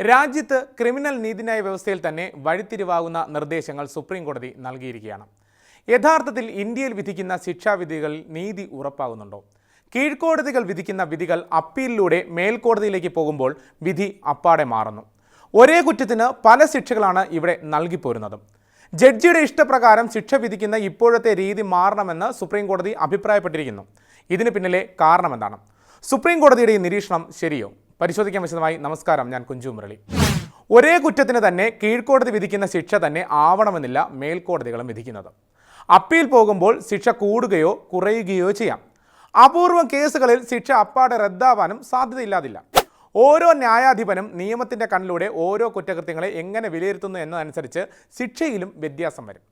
രാജ്യത്ത് ക്രിമിനൽ നീതിന്യായ വ്യവസ്ഥയിൽ തന്നെ വഴിത്തിരിവാകുന്ന നിർദ്ദേശങ്ങൾ സുപ്രീം കോടതി നൽകിയിരിക്കുകയാണ്. യഥാർത്ഥത്തിൽ ഇന്ത്യയിൽ വിധിക്കുന്ന ശിക്ഷാവിധികളിൽ നീതി ഉറപ്പാകുന്നുണ്ടോ? കീഴ്ക്കോടതികൾ വിധിക്കുന്ന വിധികൾ അപ്പീലിലൂടെ മേൽക്കോടതിയിലേക്ക് പോകുമ്പോൾ വിധി അപ്പാടെ മാറുന്നു. ഒരേ കുറ്റത്തിന് പല ശിക്ഷകളാണ് ഇവിടെ നൽകിപ്പോരുന്നത്. ജഡ്ജിയുടെ ഇഷ്ടപ്രകാരം ശിക്ഷ വിധിക്കുന്ന ഇപ്പോഴത്തെ രീതി മാറണമെന്ന് സുപ്രീം കോടതി അഭിപ്രായപ്പെട്ടിരിക്കുന്നു. ഇതിന് പിന്നിലെ കാരണമെന്താണ്? സുപ്രീം കോടതിയുടെ ഈ നിരീക്ഷണം ശരിയോ? പരിശോധിക്കാൻ വിശദമായി നമസ്കാരം ഞാൻ കുഞ്ചു മുരളി. ഒരേ കുറ്റത്തിന് തന്നെ കീഴ്ക്കോടതി വിധിക്കുന്ന ശിക്ഷ തന്നെ ആവണമെന്നില്ല മേൽക്കോടതികളും വിധിക്കുന്നത്. അപ്പീൽ പോകുമ്പോൾ ശിക്ഷ കൂടുകയോ കുറയുകയോ ചെയ്യാം. അപൂർവം കേസുകളിൽ ശിക്ഷ അപ്പാടെ റദ്ദാവാനും സാധ്യതയില്ലാതില്ല. ഓരോ ന്യായാധിപനും നിയമത്തിന്റെ കണ്ണിലൂടെ ഓരോ കുറ്റകൃത്യങ്ങളെ എങ്ങനെ വിലയിരുത്തുന്നു എന്നതനുസരിച്ച് ശിക്ഷയിലും വ്യത്യാസം വരും.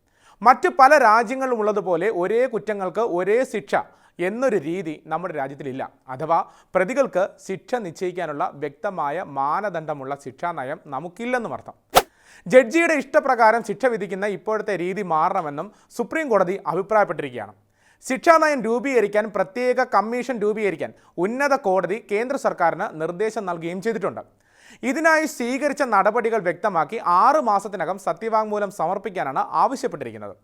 മറ്റ് പല രാജ്യങ്ങളിലും ഉള്ളതുപോലെ ഒരേ കുറ്റങ്ങൾക്ക് ഒരേ ശിക്ഷ എന്നൊരു രീതി നമ്മുടെ രാജ്യത്തിലില്ല. അഥവാ പ്രതികൾക്ക് ശിക്ഷ നിശ്ചയിക്കാനുള്ള വ്യക്തമായ മാനദണ്ഡമുള്ള ശിക്ഷാ നയം നമുക്കില്ലെന്നും അർത്ഥം. ജഡ്ജിയുടെ ഇഷ്ടപ്രകാരം ശിക്ഷ വിധിക്കുന്ന ഇപ്പോഴത്തെ രീതി മാറണമെന്നും സുപ്രീം കോടതി അഭിപ്രായപ്പെട്ടിരിക്കുകയാണ്. ശിക്ഷാ നയം രൂപീകരിക്കാൻ പ്രത്യേക കമ്മീഷൻ രൂപീകരിക്കാൻ ഉന്നത കോടതി കേന്ദ്ര സർക്കാരിന് നിർദ്ദേശം നൽകുകയും ചെയ്തിട്ടുണ്ട്. ഇതിനായി സ്വീകരിച്ച നടപടികൾ വ്യക്തമാക്കി ആറ് മാസത്തിനകം സത്യവാങ്മൂലം സമർപ്പിക്കാനാണ് ആവശ്യപ്പെട്ടിരിക്കുന്നത്.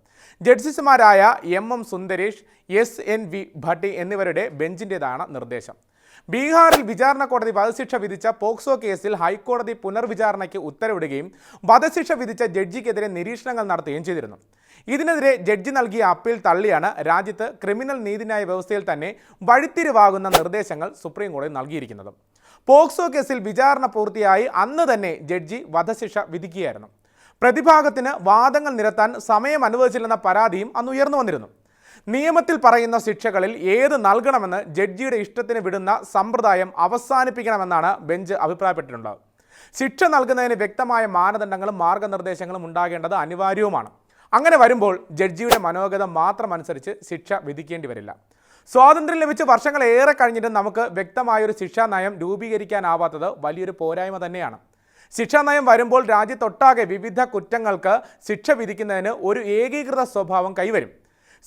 ജഡ്ജിസുമാരായ M M Sundaresh S N V Bhatti എന്നിവരുടെ ബെഞ്ചിന്റെതാണ് നിർദ്ദേശം. ബീഹാറിൽ വിചാരണ കോടതി വധശിക്ഷ വിധിച്ച പോക്സോ കേസിൽ ഹൈക്കോടതി പുനർവിചാരണയ്ക്ക് ഉത്തരവിടുകയും വധശിക്ഷ വിധിച്ച ജഡ്ജിക്കെതിരെ നിരീക്ഷണങ്ങൾ നടത്തുകയും ചെയ്തിരുന്നു. ഇതിനെതിരെ ജഡ്ജി നൽകിയ അപ്പീൽ തള്ളിയാണ് രാജ്യത്ത് ക്രിമിനൽ നീതിന്യായ വ്യവസ്ഥയിൽ തന്നെ വഴിത്തിരിവാകുന്ന നിർദ്ദേശങ്ങൾ സുപ്രീം കോടതി നൽകിയിരിക്കുന്നത്. പോക്സോ കേസിൽ വിചാരണ പൂർത്തിയായി അന്ന് തന്നെ ജഡ്ജി വധശിക്ഷ വിധിക്കുകയായിരുന്നു. പ്രതിഭാഗത്തിന് വാദങ്ങൾ നിരത്താൻ സമയം അനുവദിച്ചില്ലെന്ന പരാതിയും അന്ന് ഉയർന്നു വന്നിരുന്നു. നിയമത്തിൽ പറയുന്ന ശിക്ഷകളിൽ ഏത് നൽകണമെന്ന് ജഡ്ജിയുടെ ഇഷ്ടത്തിന് വിടുന്ന സമ്പ്രദായം അവസാനിപ്പിക്കണമെന്നാണ് ബെഞ്ച് അഭിപ്രായപ്പെട്ടിട്ടുള്ളത്. ശിക്ഷ നൽകുന്നതിന് വ്യക്തമായ മാനദണ്ഡങ്ങളും മാർഗനിർദ്ദേശങ്ങളും ഉണ്ടാകേണ്ടത് അനിവാര്യവുമാണ്. അങ്ങനെ വരുമ്പോൾ ജഡ്ജിയുടെ മനോഗതം മാത്രം അനുസരിച്ച് ശിക്ഷ വിധിക്കേണ്ടി വരില്ല. സ്വാതന്ത്ര്യം ലഭിച്ച വർഷങ്ങൾ ഏറെ കഴിഞ്ഞിട്ടും നമുക്ക് വ്യക്തമായൊരു ശിക്ഷാ നയം രൂപീകരിക്കാനാവാത്തത് വലിയൊരു പോരായ്മ തന്നെയാണ്. ശിക്ഷാ നയം വരുമ്പോൾ രാജ്യത്തൊട്ടാകെ വിവിധ കുറ്റങ്ങൾക്ക് ശിക്ഷ വിധിക്കുന്നതിന് ഒരു ഏകീകൃത സ്വഭാവം കൈവരും.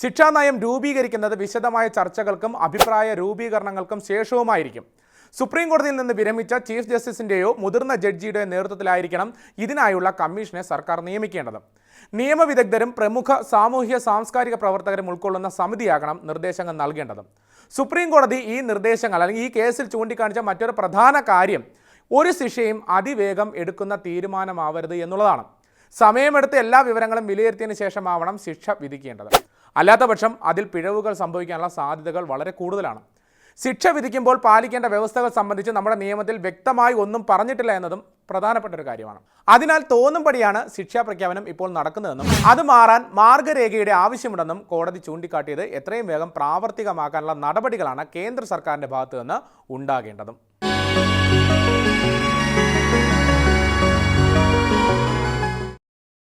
ശിക്ഷാ നയം രൂപീകരിക്കുന്നത് വിശദമായ ചർച്ചകൾക്കും അഭിപ്രായ രൂപീകരണങ്ങൾക്കും ശേഷവുമായിരിക്കും. സുപ്രീം കോടതിയിൽ നിന്ന് വിരമിച്ച ചീഫ് ജസ്റ്റിസിന്റെയോ മുതിർന്ന ജഡ്ജിയുടെയോ നേതൃത്വത്തിലായിരിക്കണം ഇതിനായുള്ള കമ്മീഷനെ സർക്കാർ നിയമിക്കേണ്ടത്. നിയമവിദഗ്ധരും പ്രമുഖ സാമൂഹ്യ സാംസ്കാരിക പ്രവർത്തകരും ഉൾക്കൊള്ളുന്ന സമിതിയാകണം നിർദ്ദേശങ്ങൾ നൽകേണ്ടത്. സുപ്രീം കോടതി ഈ നിർദ്ദേശങ്ങൾ അല്ലെങ്കിൽ ഈ കേസിൽ ചൂണ്ടിക്കാണിച്ച മറ്റൊരു പ്രധാന കാര്യം ഒരു ശിക്ഷയും അതിവേഗം എടുക്കുന്ന തീരുമാനമാവരുത് എന്നുള്ളതാണ്. സമയമെടുത്ത് എല്ലാ വിവരങ്ങളും വിലയിരുത്തിയതിനു ശേഷമാവണം ശിക്ഷ വിധിക്കേണ്ടത്. അല്ലാത്തപക്ഷം അതിൽ പിഴവുകൾ സംഭവിക്കാനുള്ള സാധ്യതകൾ വളരെ കൂടുതലാണ്. ശിക്ഷ വിധിക്കുമ്പോൾ പാലിക്കേണ്ട വ്യവസ്ഥകൾ സംബന്ധിച്ച് നമ്മുടെ നിയമത്തിൽ വ്യക്തമായി ഒന്നും പറഞ്ഞിട്ടില്ല എന്നതും പ്രധാനപ്പെട്ട ഒരു കാര്യമാണ്. അതിനാൽ തോന്നുംപടിയാണ് ശിക്ഷാ പ്രഖ്യാപനം ഇപ്പോൾ നടക്കുന്നതെന്നും അത് മാറാൻ മാർഗരേഖയുടെ ആവശ്യമുണ്ടെന്നും കോടതി ചൂണ്ടിക്കാട്ടിയത് എത്രയും വേഗം പ്രാവർത്തികമാക്കാനുള്ള നടപടികളാണ് കേന്ദ്ര സർക്കാരിന്റെ ഭാഗത്തു നിന്ന് ഉണ്ടാകേണ്ടതും.